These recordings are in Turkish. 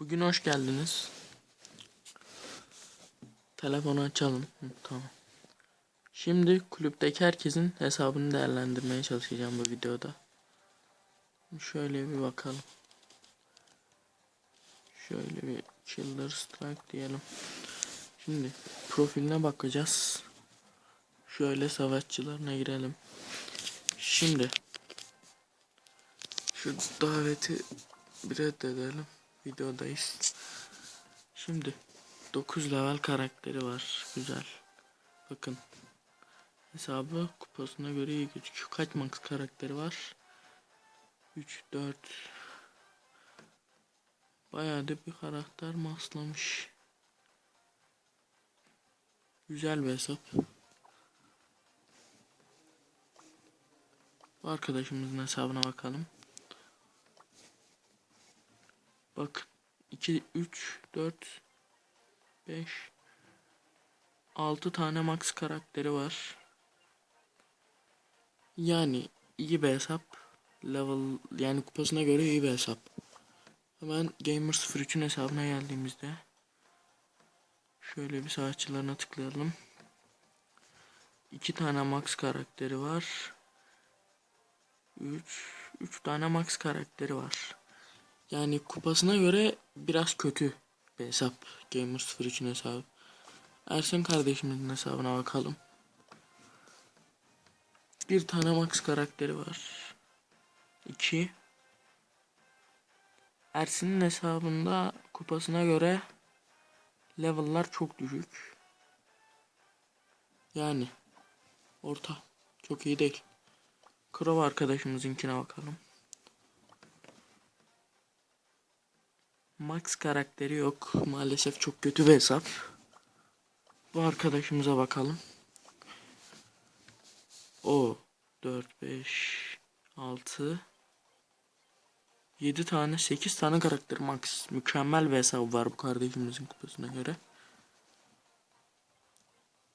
Bugün hoş geldiniz. Telefonu açalım. Tamam. Şimdi kulüpteki herkesin hesabını değerlendirmeye çalışacağım bu videoda. Şöyle bir bakalım. Şöyle bir Killer Strike diyelim. Şimdi profiline bakacağız. Şöyle savaşçılarına girelim. Şimdi şu daveti bir reddedelim. Videodayız. Şimdi 9 level karakteri var. Güzel. Bakın. Hesabı kupasına göre iyi gözüküyor. Kaç max karakteri var? 3, 4. Bayağı da bir karakter maslamış. Güzel bir hesap. Bu arkadaşımızın hesabına bakalım. Bak 2 3 4 5 6 tane max karakteri var. Yani iyi bir hesap. Level yani kupasına göre iyi bir hesap. Hemen Gamer 03'ün hesabına geldiğimizde şöyle bir savaşçılarına tıklayalım. 2 tane max karakteri var. 3 3 tane max karakteri var. Yani kupasına göre biraz kötü bir hesap. Gamer 03'ün hesabı. Ersen kardeşimizin hesabına bakalım. Bir tane max karakteri var. 2 Ersin'in hesabında kupasına göre level'lar çok düşük. Yani orta. Çok iyi değil. Crow arkadaşımızınkine bakalım. Max karakteri yok. Maalesef çok kötü bir hesap. Bu arkadaşımıza bakalım. O 4 5 6 7 tane 8 tane karakter max. Mükemmel bir hesap var bu kardeşimizin kupasına göre.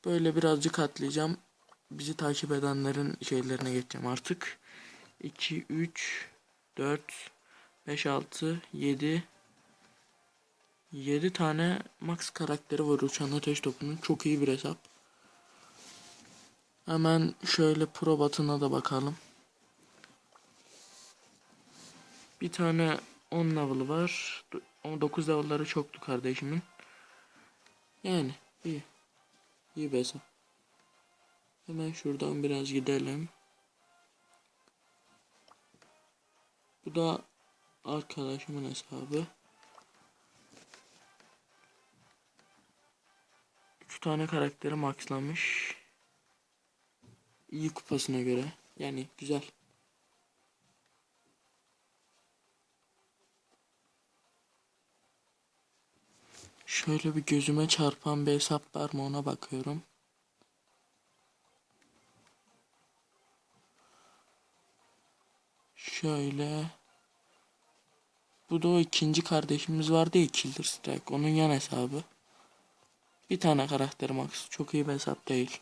Böyle birazcık atlayacağım. Bizi takip edenlerin şeylerine geçeceğim artık. 2 3 4 5 6 7 7 tane max karakteri var uçan ateş topunun. Çok iyi bir hesap. Hemen şöyle pro batına da bakalım. Bir tane 10 level'ı var. 9 level'ları çoktu kardeşimin. Yani iyi. İyi bir hesap. Hemen şuradan biraz gidelim. Bu da arkadaşımın hesabı. Tane karakteri maxlamış. İyi kupasına göre. Yani güzel. Şöyle bir gözüme çarpan bir hesap var mı ona bakıyorum. Şöyle. Bu da o ikinci kardeşimiz vardı ya Killer Strike. Onun yan hesabı. Bir tane karakter max. Çok iyi bir hesap değil.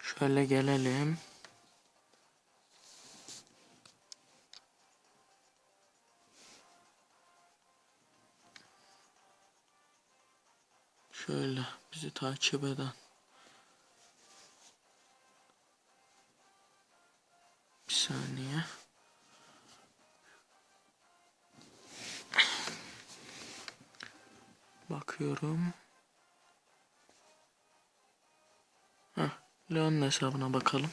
Şöyle gelelim. Şöyle bizi takip eden. Bakıyorum. Heh, Leon'un hesabına bakalım.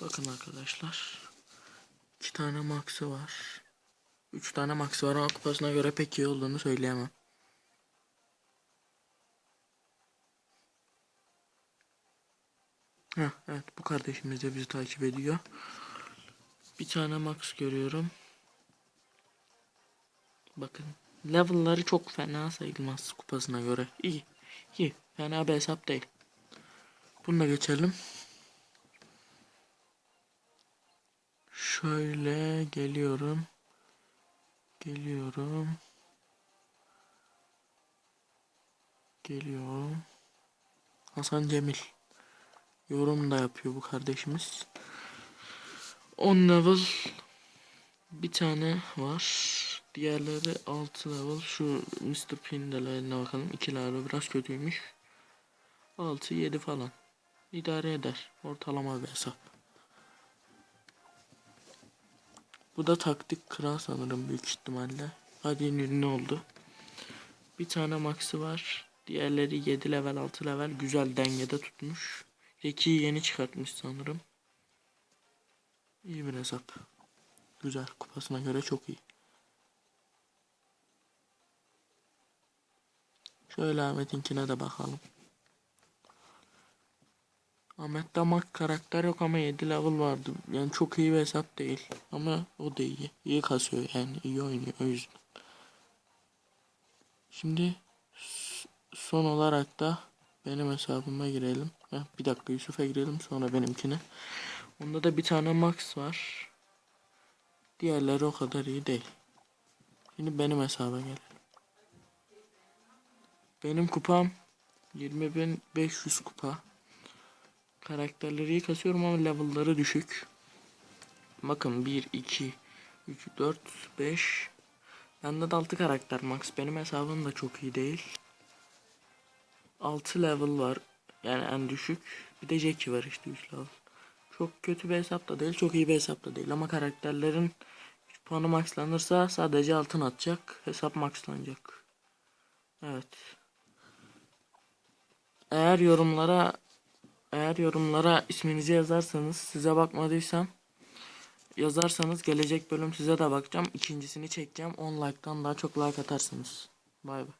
Bakın arkadaşlar. iki tane max'ı var. Üç tane max'ı var ama kupasına göre pek iyi olduğunu söyleyemem. Heh, evet bu kardeşimiz de bizi takip ediyor. Bir tane max görüyorum. Bakın level'ları çok fena sayılmaz kupasına göre. İyi. İyi. Fena bir hesap değil. Bununla geçelim. Şöyle geliyorum. Geliyorum. Geliyorum. Hasan Cemil. Yorum da yapıyor bu kardeşimiz. 10 level bir tane var. Diğerleri 6 level. Şu Mr. Pindel'e bakalım. 2 level biraz kötüymüş. 6 7 falan. İdare eder. Ortalama bir hesap. Bu da taktik kral sanırım büyük ihtimalle. Hadi ünlü oldu. Bir tane max'ı var. Diğerleri 7 level 6 level güzel dengede tutmuş. Reki'yi yeni çıkartmış sanırım. İyi bir hesap. Güzel. Kupasına göre çok iyi. Şöyle Ahmet'inkine de bakalım. Ahmet'te mak karakter yok ama 7 level vardı. Yani çok iyi bir hesap değil. Ama o da iyi. İyi kasıyor yani. iyi oynuyor o yüzden. Şimdi son olarak da benim hesabıma girelim. Heh, bir dakika Yusuf'a girelim sonra benimkine. Onda da bir tane max var. Diğerleri o kadar iyi değil. Şimdi benim hesaba gelelim. Benim kupam 20.500 kupa. Karakterleri iyi kasıyorum ama level'ları düşük. Bakın 1, 2, 3, 4, 5. Bende de 6 karakter max. Benim hesabım da çok iyi değil. 6 level var. Yani en düşük. Bir de Jackie var işte 3 level. Çok kötü bir hesap da değil, çok iyi bir hesap da değil. Ama karakterlerin puanı maxlanırsa sadece altın atacak. Hesap maxlanacak. Evet. Eğer yorumlara eğer yorumlara isminizi yazarsanız size bakmadıysam yazarsanız gelecek bölüm size de bakacağım. İkincisini çekeceğim. 10 like'tan daha çok like atarsınız. Bay bay.